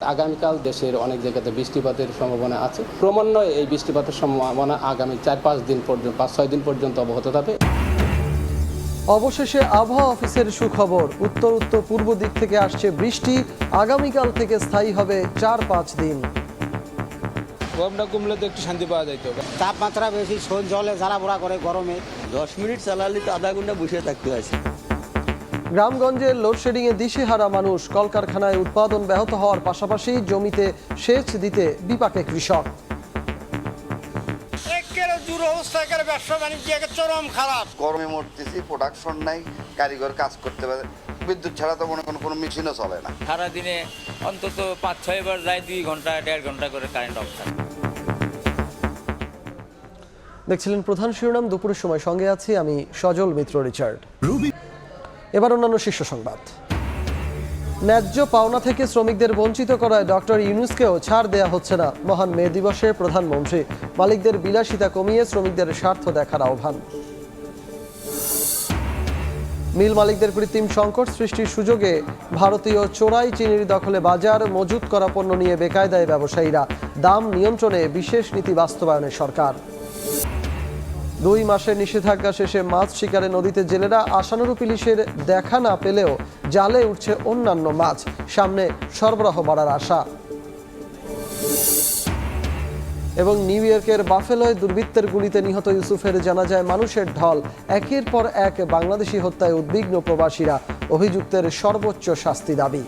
আগামীকাল দেশের অনেক জায়গাতে বৃষ্টিপাতের সম্ভাবনা আছে। ক্রমান্বয়ে এই বৃষ্টিপাতের সম্ভাবনা আগামী চার পাঁচ দিন পর্যন্ত পাঁচ ছয় দিন পর্যন্ত অব্যাহত থাকবে। অবশেষে আবহাওয়া অফিসের সুখবর। উত্তর উত্তর পূর্ব দিক থেকে আসছে বৃষ্টি। আগামীকাল থেকে স্থায়ী হবে চার পাঁচ দিন। গরমটা কমলে তো একটু শান্তি পাওয়া যাইতো তাপমাত্রা বেশি জলে জ্বালা পোড়া করে গরমে। দশ মিনিট চালালে তো আধা ঘণ্টা বসে থাকতে আছে গ্রামগঞ্জে লোডশেডিং এ দিশেহারা মানুষ কলকারখানায় উৎপাদন ব্যাহত হওয়ার পাশাপাশি জমিতে সেচ দিতে বিপাকে কৃষক। একেবারে দুরবস্থা একেবারে ব্যবসা বাণিজ্য চরম খারাপ। গরমে মরতেছি প্রোডাকশন নাই কারিগর কাজ করতে পারে বিদ্যুৎ ছাড়া তো মনে করেন কোনো মেশিনও চলে না। সারাদিনে অন্তত পাঁচ ছয় বার যায় দুই ঘণ্টা দেড় ঘণ্টা করে কারেন্ট অফ থাকে। দেখছিলেন প্রধান শিরোনাম দুপুরের সময় সঙ্গে আছি আমি সজল মিত্র রিচার্ড। এবার অন্যান্য শীর্ষ সংবাদ। ন্যায্য পাওনা থেকে শ্রমিকদের বঞ্চিত করায় ডক্টর ইউনুসকেও ছাড় দেয়া হচ্ছে না। মহান মে দিবসে প্রধানমন্ত্রী। মালিকদের বিলাসিতা কমিয়ে শ্রমিকদের স্বার্থ দেখার আহ্বান। মিল মালিকদের কৃত্রিম সংকট সৃষ্টির সুযোগে ভারতীয় চোরাই চিনির দখলে বাজার, মজুত করা পণ্য নিয়ে বেকায়দায় ব্যবসায়ীরা। দাম নিয়ন্ত্রণে বিশেষ নীতি বাস্তবায়নে সরকার। দুই মাসের নিষেধাজ্ঞা শেষে মাছ শিকারে নদীতে জেলেরা আশানুরূপ ইলিশের দেখা না পেলেও জালে উঠছে অন্যান্য মাছ। সামনে সরবরাহ বাড়ার আশা। এবং নিউ ইয়র্কের বাফেলোয় দুর্বৃত্তের গুলিতে নিহত ইউসুফের জানা যায় মানুষের ঢল। একের পর এক বাংলাদেশি হত্যায় উদ্বিগ্ন প্রবাসীরা। অভিযুক্তের সর্বোচ্চ শাস্তি দাবি।